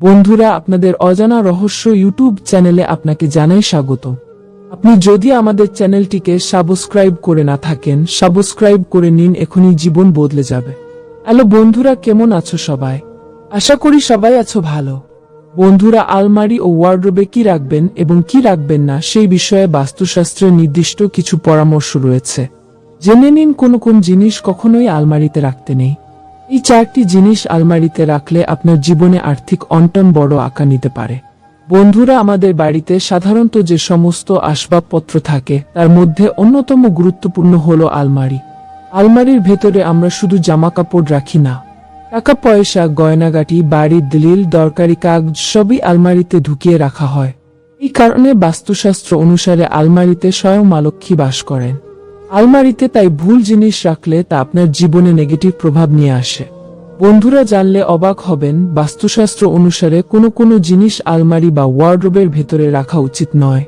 বন্ধুরা, আপনাদের অজানা রহস্য ইউটিউব চ্যানেলে আপনাকে জানাই স্বাগত। আপনি যদি আমাদের চ্যানেলটিকে সাবস্ক্রাইব করে না থাকেন, সাবস্ক্রাইব করে নিন, এখনই জীবন বদলে যাবে। হ্যালো বন্ধুরা, কেমন আছো সবাই? আশা করি সবাই আছো ভালো। বন্ধুরা, আলমারি ও ওয়ার্ড্রোবে কি রাখবেন এবং কি রাখবেন না, সেই বিষয়ে বাস্তুশাস্ত্রের নির্দিষ্ট কিছু পরামর্শ রয়েছে। জেনে নিন কোন কোন জিনিস কখনোই আলমারিতে রাখতে নেই। এই চারটি জিনিস আলমারিতে রাখলে আপনার জীবনে আর্থিক অন্টন বড় আঁকা নিতে পারে। বন্ধুরা, আমাদের বাড়িতে সাধারণত যে সমস্ত আসবাবপত্র থাকে, তার মধ্যে অন্যতম গুরুত্বপূর্ণ হল আলমারি। আলমারির ভেতরে আমরা শুধু জামা কাপড় রাখি না। টাকা পয়সা গয়নাগাটি বাড়ির দলিল, দরকারি কাগজ সবই আলমারিতে ঢুকিয়ে রাখা হয়। এই কারণে বাস্তুশাস্ত্র অনুসারে আলমারিতে স্বয়ং মা লক্ষ্মী বাস করেন। আলমারিতে তাই ভুল জিনিস রাখলে তা আপনার জীবনে নেগেটিভ প্রভাব নিয়ে আসে। বন্ধুরা জানলে অবাক হবেন, বাস্তুশাস্ত্র অনুসারে কোনো কোনো জিনিস আলমারি বা ওয়ার্ড্রোবের ভেতরে রাখা উচিত নয়।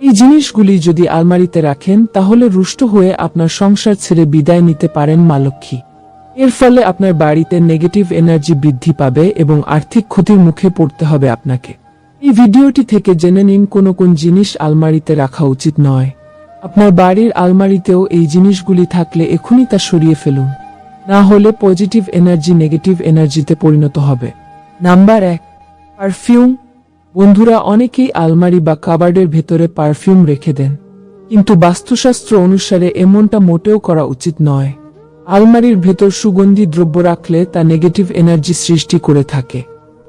এই জিনিসগুলি যদি আলমারিতে রাখেন, তাহলে রুষ্ট হয়ে আপনার সংসার ছেড়ে বিদায় নিতে পারেন মা লক্ষ্মী এর ফলে আপনার বাড়িতে নেগেটিভ এনার্জি বৃদ্ধি পাবে এবং আর্থিক ক্ষতির মুখে পড়তে হবে আপনাকে। এই ভিডিওটি থেকে জেনে নিন কোন কোন জিনিস আলমারিতে রাখা উচিত নয়। আপনার বাড়ির আলমারিতেও এই জিনিসগুলি থাকলে এখনই তা সরিয়ে ফেলুন। না হলে পজিটিভ এনার্জি নেগেটিভ এনার্জিতে পরিণত হবে। নাম্বার এক, পারফিউম। বন্ধুরা, অনেকেই আলমারি বা কাবার্ডের ভেতরে পারফিউম রেখে দেন। কিন্তু বাস্তুশাস্ত্র অনুসারে এমনটা মোটেও করা উচিত নয়। আলমারির ভেতর সুগন্ধি দ্রব্য রাখলে তা নেগেটিভ এনার্জি সৃষ্টি করে থাকে।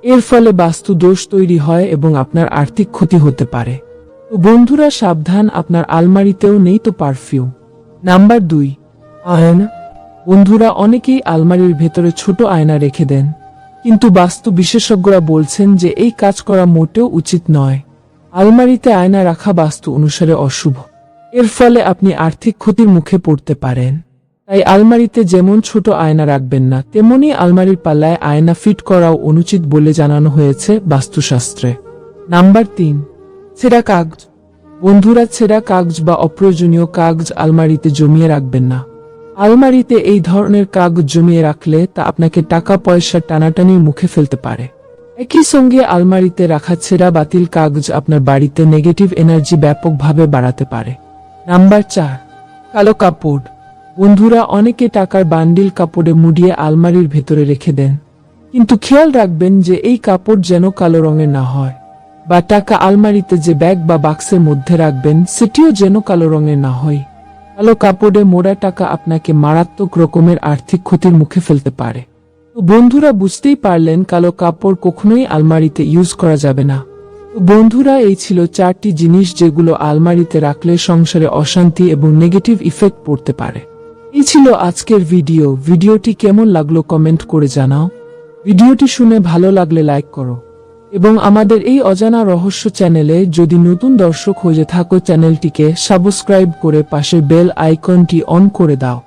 এর ফলে বাস্তু দোষ তৈরি হয় এবং আপনার আর্থিক ক্ষতি হতে পারে। বন্ধুরা, সাবধান, আপনার আলমারিতেও নেই তো পারফিউম। নাম্বার দুই, আয়না। বন্ধুরা, অনেকেই আলমারির ভেতরে ছোট আয়না রেখে দেন, কিন্তু বাস্তু বিশেষজ্ঞরা বলছেন যে এই কাজ করা মোটেও উচিত নয়। আলমারিতে আয়না রাখা বাস্তু অনুসারে অশুভ। এর ফলে আপনি আর্থিক ক্ষতির মুখে পড়তে পারেন। তাই আলমারিতে যেমন ছোট আয়না রাখবেন না, তেমনি আলমারির পাল্লায় আয়না ফিট করাও অনুচিত বলে জানানো হয়েছে বাস্তুশাস্ত্রে। নাম্বার তিন ছেঁড়া কাগজ। বন্ধুরা, ছেঁড়া কাগজ বা অপ্রয়োজনীয় কাগজ আলমারিতে জমিয়ে রাখবেন না। আলমারিতে এই ধরনের কাগজ জমিয়ে রাখলে তা আপনাকে টাকা পয়সা টানাটানির মুখে ফেলতে পারে। একই সঙ্গে আলমারিতে রাখা ছেঁড়া বাতিল কাগজ আপনার বাড়িতে নেগেটিভ এনার্জি ব্যাপকভাবে বাড়াতে পারে। নাম্বার চার, কালো কাপড়। বন্ধুরা, অনেকে টাকার বান্ডিল কাপড়ে মুড়িয়ে আলমারির ভেতরে রেখে দেন। কিন্তু খেয়াল রাখবেন যে এই কাপড় যেন কালো রঙের না হয়। বা টাকা আলমারিতে যে ব্যাগ বা বাক্সের মধ্যে রাখবেন, সেটিও যেন কালো রঙের না হয়। কালো কাপড়ে মোড়া টাকা আপনাকে মারাত্মক রকমের আর্থিক ক্ষতির মুখে ফেলতে পারে। তো বন্ধুরা, বুঝতেই পারলেন কালো কাপড় কখনোই আলমারিতে ইউজ করা যাবে না। বন্ধুরা, এই ছিল চারটি জিনিস যেগুলো আলমারিতে রাখলে সংসারে অশান্তি এবং নেগেটিভ ইফেক্ট পড়তে পারে। এই ছিল আজকের ভিডিও। ভিডিওটি কেমন লাগল কমেন্ট করে জানাও। ভিডিওটি শুনে ভালো লাগলে লাইক করো। এবং আমাদের এই অজানা রহস্য চ্যানেলে যদি নতুন দর্শক হয়ে থাকো চ্যানেলটিকে সাবস্ক্রাইব করে পাশে বেল আইকনটি অন করে দাও।